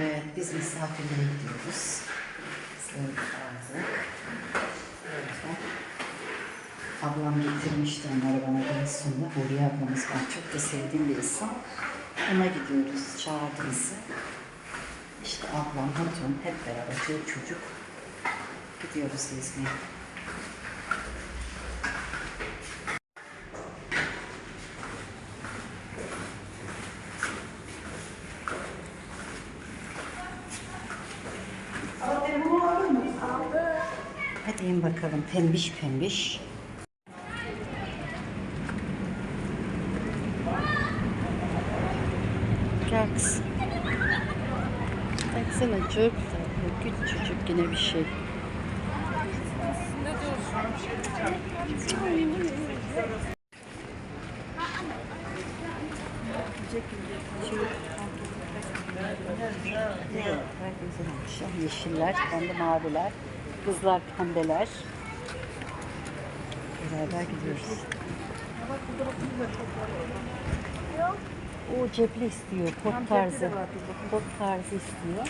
Evet, biz misafirliğe gidiyoruz. Böyle. Ablam getirmişti onları bana daha sonra. Huriye ablamız var. Çok da sevdiğim bir insan. Ona gidiyoruz. Çağırdı. İşte ablam, hatun hep beraber çocuk çocuk gidiyoruz gezmeye. İn bakalım pembiş pembiş. Gel kızım. Baksana çok tatlı. Küçücük yine bir şey. Yeşiller, ben de maviler. Kızlar pembeler. Beraber gidiyoruz. O cepli istiyor, pot tarzı. Pot tarzı istiyor.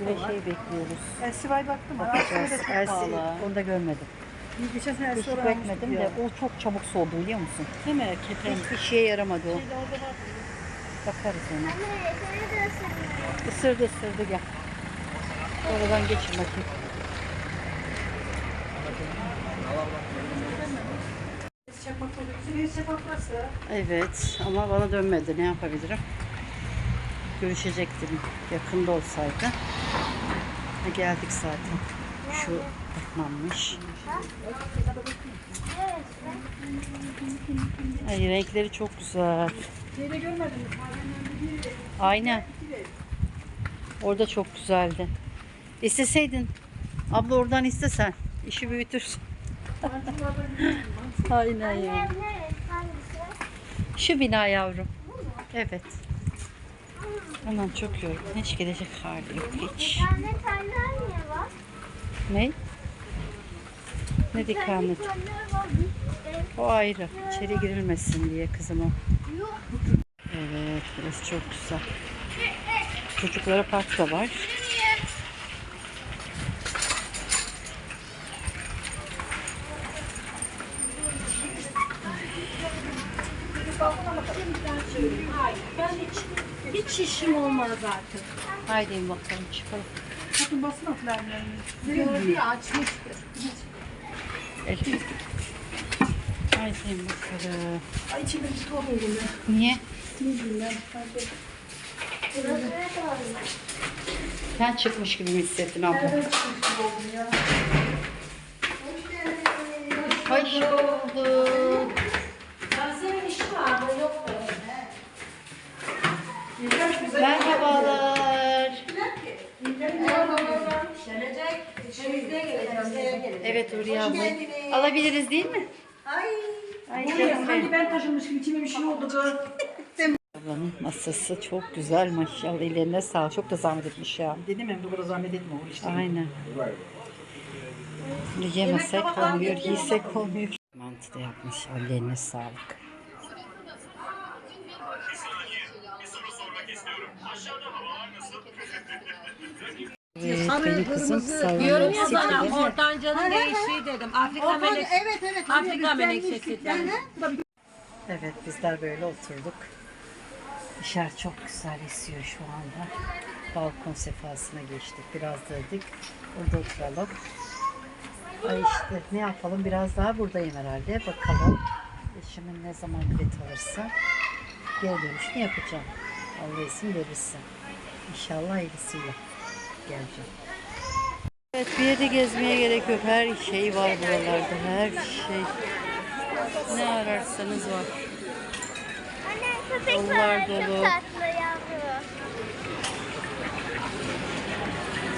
Bir de şey bekliyoruz. Elsivay baktım. Bakacağız. Elsi, onu da görmedim. Geçen sene Hiç bekmedim de o çok çabuk soğudu biliyor musun? Değil mi? Keten. Hiçbir şeye yaramadı o. Bakarız ona. Isırdı ısırdı gel. Oradan geçin bakayım. Evet ama bana dönmedi. Ne yapabilirim? Görüşecektim yakında olsaydı. Ha, geldik zaten. Şu bakmamış. Ay renkleri çok güzel. Aynen. Orada çok güzeldi. İsteseydin. Abla oradan istesen. işi büyütürsün. Aynen ya. Şu bina yavrum. Evet. Aman çok yorgun. Hiç gelecek hali yok hiç. Ne? Ne dikamet? O ayrı. İçeri girilmesin diye kızım o. Evet burası çok güzel. Çocuklara park da var. Ben hiç, hiç işim olmaz artık. Haydi bakalım çıkalım. Bakın basın atlarlarını. Gördü ya açmıştır. Elif. Haydi bakalım. Ay içime bir oldu ya. Niye? Kadar? Sen çıkmış gibi mi hissettin abla? ben çıkmış gibi oldum ya. Hoş bulduk. Gamze'nin işi vardı yok böyle. Merhabalar. Evet Huriye abla. Alabiliriz değil mi? Ay. Ay Sanki benim. ben taşınmış gibi içime bir şey oldu. kız. Ablanın masası çok güzel maşallah. Ellerine sağlık. Çok da zahmet etmiş ya. Dedim hem de burada zahmet etme o işte. Aynen. Yemesek olmuyor, yiysek olmuyor. Mantı da yapmış. Ellerine sağlık. Evet, benim kızım Diyorum ya sana sitede. ortancanın değişiği dedim. Afrika melek, Evet evet. Afrika menekşesi dedim. Evet bizler böyle oturduk. Dışarı çok güzel esiyor şu anda. Balkon sefasına geçtik. Biraz dedik. Burada oturalım. Ay işte ne yapalım biraz daha buradayım herhalde. Bakalım. Eşimin ne zaman bilet alırsa geri dönüşünü yapacağım. Allah izin verirse. İnşallah hayırlısıyla geleceğim. Evet bir yerde gezmeye gerek yok. Her şey var buralarda. Her şey. Ne ararsanız var. Anne köpek var. dolu.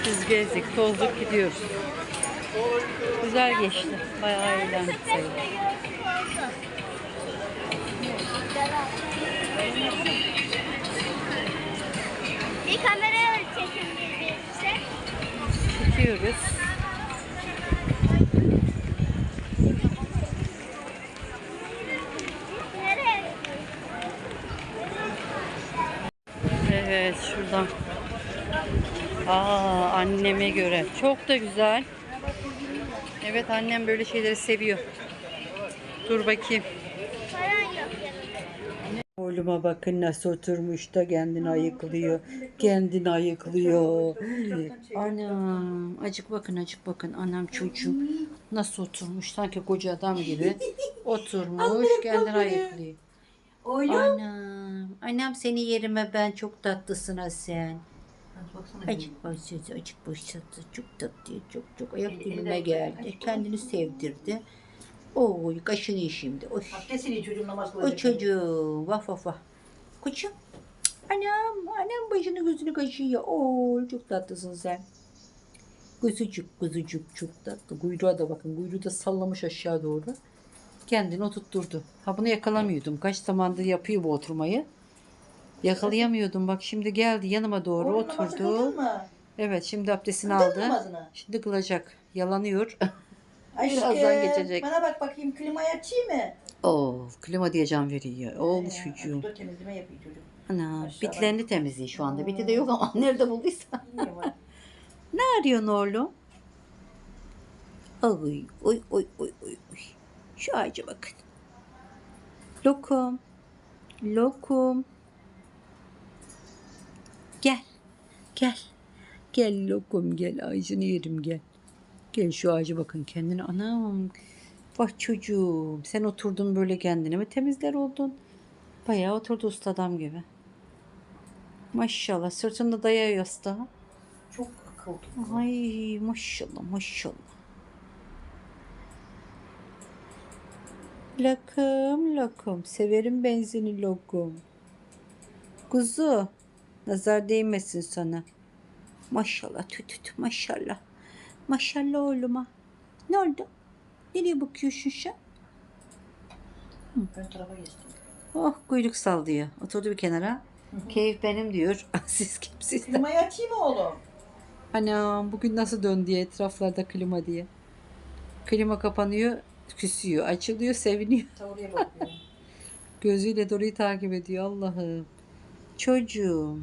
Biz gezdik, tozduk, gidiyoruz. Güzel geçti. Bayağı eğlendik. Evet. Evet şuradan. Aa anneme göre. Çok da güzel. Evet annem böyle şeyleri seviyor. Dur bakayım. Oğluma bakın nasıl oturmuş da kendini ayıklıyor. Kendini ayıklıyor. Anam. Acık bakın acık bakın. Anam çocuğum nasıl oturmuş. Sanki koca adam gibi. Oturmuş kendini ayıklıyor. Anam. Anam seni yerime ben çok tatlısın ha sen. Acık başladı, acık başladı. Çok tatlı, çok çok ayak dibime geldi. Kendini sevdirdi. Oy kaşını şimdi. Oy. Kesin çocuğum namaz O çocuğum. Vah vah vah. Koçum. Anam. Anam başını gözünü kaşıyor. Oo çok tatlısın sen. Kuzucuk kuzucuk çok tatlı. Kuyruğa da bakın. Kuyruğu da sallamış aşağı doğru. Kendini oturtturdu. Ha bunu yakalamıyordum. Kaç zamandır yapıyor bu oturmayı. Yakalayamıyordum. Bak şimdi geldi yanıma doğru oturdu. Evet şimdi abdestini aldı. Şimdi kılacak. Yalanıyor. Birazdan geçecek. Bana bak bakayım klimayı açayım mı? Of klima diye can veriyor. Oğlum çocuğum. Dur temizleme yapıyor çocuk. Ana Maşallah. bitlerini temizliyor şu anda. Biti de yok ama nerede bulduysa. Ne arıyorsun oğlum? Oy oy oy oy oy. oy. Şu ağaca bakın. Lokum. Lokum. Gel. Gel. Gel lokum gel. Ağacını yerim gel. Gel şu ağaca bakın kendine. Anam. Bak çocuğum. Sen oturdun böyle kendine mi temizler oldun? Bayağı oturdu usta adam gibi. Maşallah sırtında dayıyor yastığa. Çok akıllı. Ay maşallah maşallah. Lokum lokum. Severim benzini lokum. Kuzu. Nazar değmesin sana. Maşallah tü tü tü maşallah. Maşallah oğluma. Ne oldu? Nereye bakıyorsun sen? Ön tarafa geçtim. Oh kuyruk sallıyor. Oturdu bir kenara. Keyif benim diyor. Siz kimsiniz? Klimayı açayım mı oğlum? Anam bugün nasıl dön diye etraflarda klima diye. Klima kapanıyor, küsüyor, açılıyor, seviniyor. Tavuruya bakıyorum. Gözüyle Doru'yu takip ediyor Allah'ım. Çocuğum.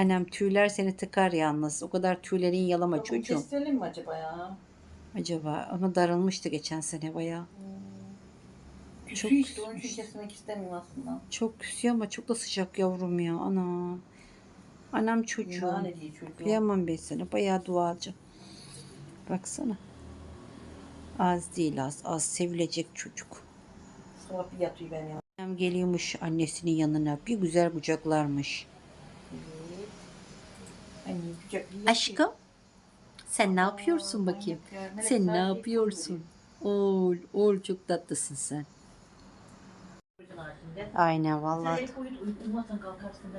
Annem tüyler seni tıkar yalnız. O kadar tüylerin yalama Bakın çocuğum. Kestirelim mi acaba ya? Acaba ama darılmıştı geçen sene bayağı. Küsü Çok- işte onun için kesmek istemiyorum aslında. Çok küsüyor ama çok da sıcak yavrum ya. Ana. Anam çocuğum. Kıyamam ben sana. Bayağı duacı. Baksana. Az değil az. Az sevilecek çocuk. Sonra bir yatıyor ben ya. Annem geliyormuş annesinin yanına. Bir güzel kucaklarmış. Evet. Anne kucak bir Aşkım. Sen ne yapıyorsun bakayım? Sen ne yapıyorsun? Oğul, oğul çok tatlısın sen. Aynen vallahi.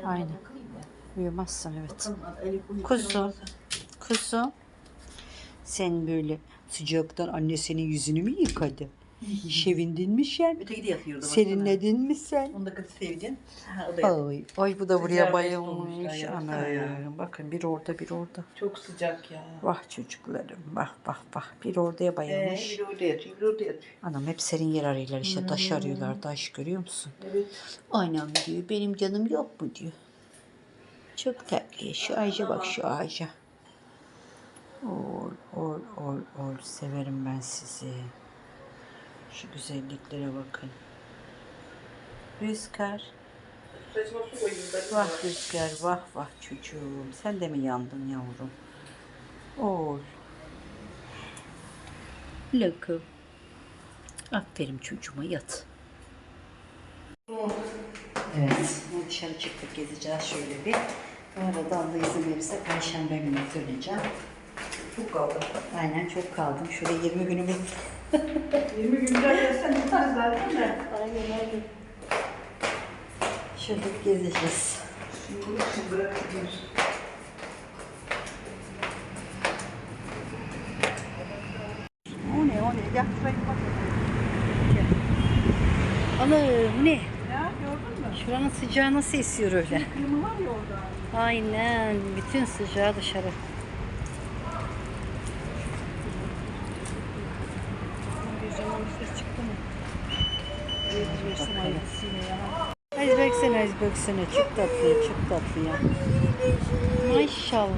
Aynen. Uyumazsın evet. Uyumazsan. Kuzum. Sen böyle sıcaktan annesinin yüzünü mü yıkadı? Şevindin mi sen? Öteki de yatıyordu. Serinledin mi sen? Onu da kız sevdin. Ha, o da. Ay, ay bu da buraya Sıcak bayılmış. ya, Ana baksana bakın bir orada bir orada. Çok sıcak ya. Vah çocuklarım vah vah vah. Bir oraya Ee, bayılmış. biri orada yatıyor, biri orada yatıyor. Anam hep serin yer arıyorlar işte taş arıyorlar taş görüyor musun? Evet. Anam diyor benim canım yok mu diyor. Çok tatlı. Şu ağaca bak şu ağaca. Ol ol ol ol severim ben sizi. Şu güzelliklere bakın. Rüzgar. Vah Rüzgar vah vah çocuğum. Sen de mi yandın yavrum? Ol. Lokum. Aferin çocuğuma yat. Evet. Dışarı çıktık gezeceğiz şöyle bir. Bu arada Allah izin verirse Perşembe günü döneceğim. Çok kaldı. Aynen çok kaldım. Şöyle 20 günümüz 20 gün daha gelsen bitmez zaten de. Aynen aynen. Şöyle gezeceğiz. Şimdi bunu şimdi bırakıyoruz. O ne o ne? Şuraya bak. Allah'ım ne? Şuranın sıcağı nasıl esiyor öyle? Kıyımı var ya orada. Aynen. Bütün sıcağı dışarı. Gözümden bir ses çıktı mı? Verirsin hayırlısıyla ya. Baksana. Çok tatlı çok tatlı ya.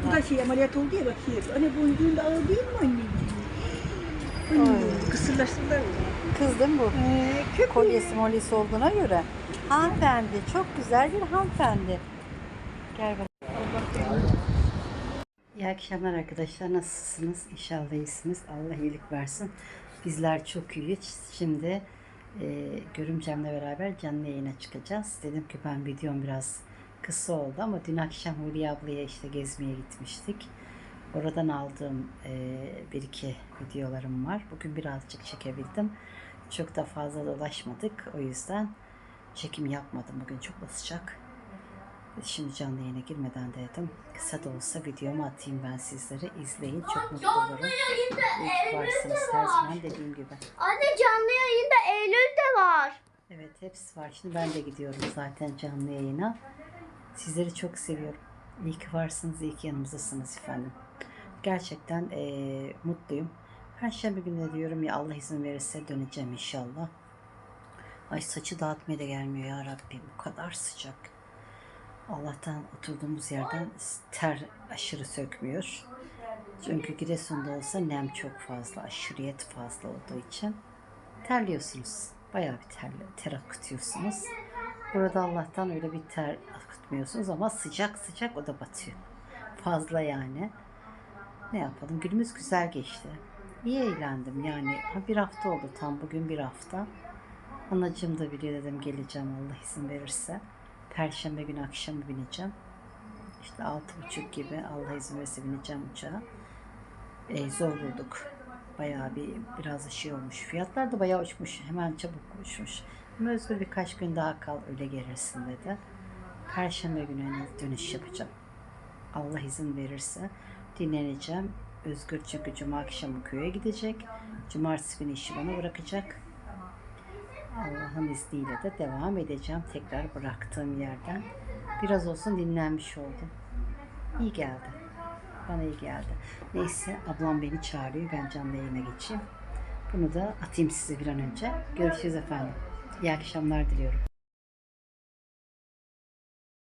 Bu da şey ameliyat oldu ya bakayım. Anne boncuğun da ağır değil mi anneciğim? Ay. Kısırlaştırdılar mı? Kızdım bu. Ee, köpek. Kolyesi molyesi olduğuna göre. Hanımefendi. Çok güzel bir hanımefendi. Gel bakalım. İyi akşamlar arkadaşlar. Nasılsınız? İnşallah iyisiniz. Allah iyilik versin. Bizler çok iyiyiz. Şimdi e, görümcemle beraber canlı yayına çıkacağız. Dedim ki ben videom biraz kısa oldu ama dün akşam Hülya ablaya işte gezmeye gitmiştik. Oradan aldığım e, bir iki videolarım var. Bugün birazcık çekebildim. Çok da fazla dolaşmadık. O yüzden çekim yapmadım. Bugün çok da sıcak. Şimdi canlı yayına girmeden dedim. Kısa da olsa videomu atayım ben sizlere. izleyin. Çok mutlu olurum. Ki varsınız her zaman dediğim gibi. Anne canlı yayında Eylül de var. Evet hepsi var. Şimdi ben de gidiyorum zaten canlı yayına. Sizleri çok seviyorum. İyi ki varsınız, iyi ki yanımızdasınız efendim. Gerçekten eee, mutluyum. Perşembe günü diyorum ya Allah izin verirse döneceğim inşallah. Ay saçı dağıtmaya da gelmiyor ya Rabbim. Bu kadar sıcak. Allah'tan oturduğumuz yerden ter aşırı sökmüyor. Çünkü Giresun'da olsa nem çok fazla, aşırıyet fazla olduğu için terliyorsunuz. Bayağı bir ter, ter akıtıyorsunuz. Burada Allah'tan öyle bir ter akıtmıyorsunuz ama sıcak sıcak o da batıyor. Fazla yani. Ne yapalım? Günümüz güzel geçti. İyi eğlendim yani. Bir hafta oldu tam bugün bir hafta. Anacığım da biliyor dedim geleceğim Allah izin verirse. Perşembe günü akşam bineceğim. İşte altı buçuk gibi Allah izin verirse bineceğim uçağa. E, zor bulduk. Bayağı bir biraz şey olmuş. Fiyatlar da bayağı uçmuş. Hemen çabuk uçmuş. Özgür birkaç gün daha kal öyle gelirsin dedi. Perşembe günü dönüş yapacağım. Allah izin verirse dinleneceğim. Özgür çünkü cuma akşamı köye gidecek. Cumartesi günü işi bana bırakacak. Allah'ın izniyle de devam edeceğim tekrar bıraktığım yerden. Biraz olsun dinlenmiş oldum. İyi geldi. Bana iyi geldi. Neyse ablam beni çağırıyor. Ben canlı yayına geçeyim. Bunu da atayım size bir an önce. Görüşürüz efendim. İyi akşamlar diliyorum.